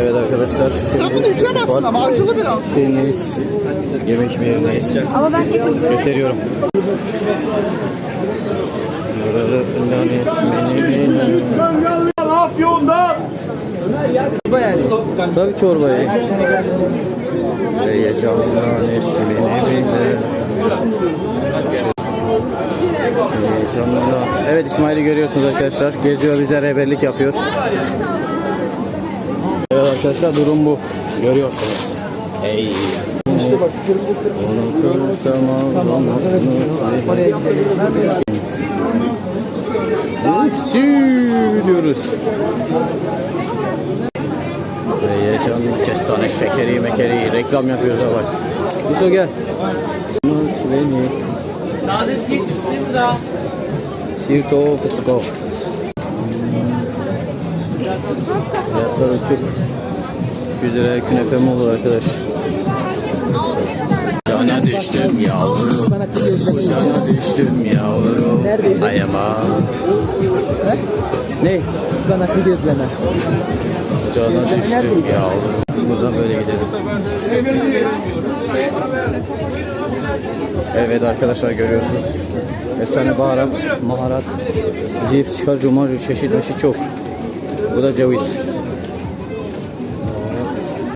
Evet arkadaşlar. Sen bunu içemezsin ama acılı biraz. Şeyindeyiz. Yeme içme yerindeyiz. Ama ben tek Gösteriyorum. Tabii çorbayı. Heyecandan ismini bilir. Heyecandan. Evet İsmail'i görüyorsunuz arkadaşlar. Geziyor bize rehberlik yapıyor. Arkadaşlar durum bu. Görüyorsunuz. Hey. İşte bak kırmızı kırmızı. Unutursam Sürüyoruz. Heyecan kestane şekeri mekeri reklam yapıyoruz bak. Yusuf gel. Unut beni. Taze siirt istedim da. Siirt o fıstık o. Fiyatlar uçuk. 100 liraya künefe mi olur arkadaş? Cana düştüm yavrum. Cana düştüm yavrum. Ayama. Ne? Ispanaklı gözleme. Cana düştüm yavrum. Buradan böyle gidelim. Evet arkadaşlar görüyorsunuz. Efsane baharat, maharat, cips, kaju, maju, çeşit meşit çok. Bu da ceviz.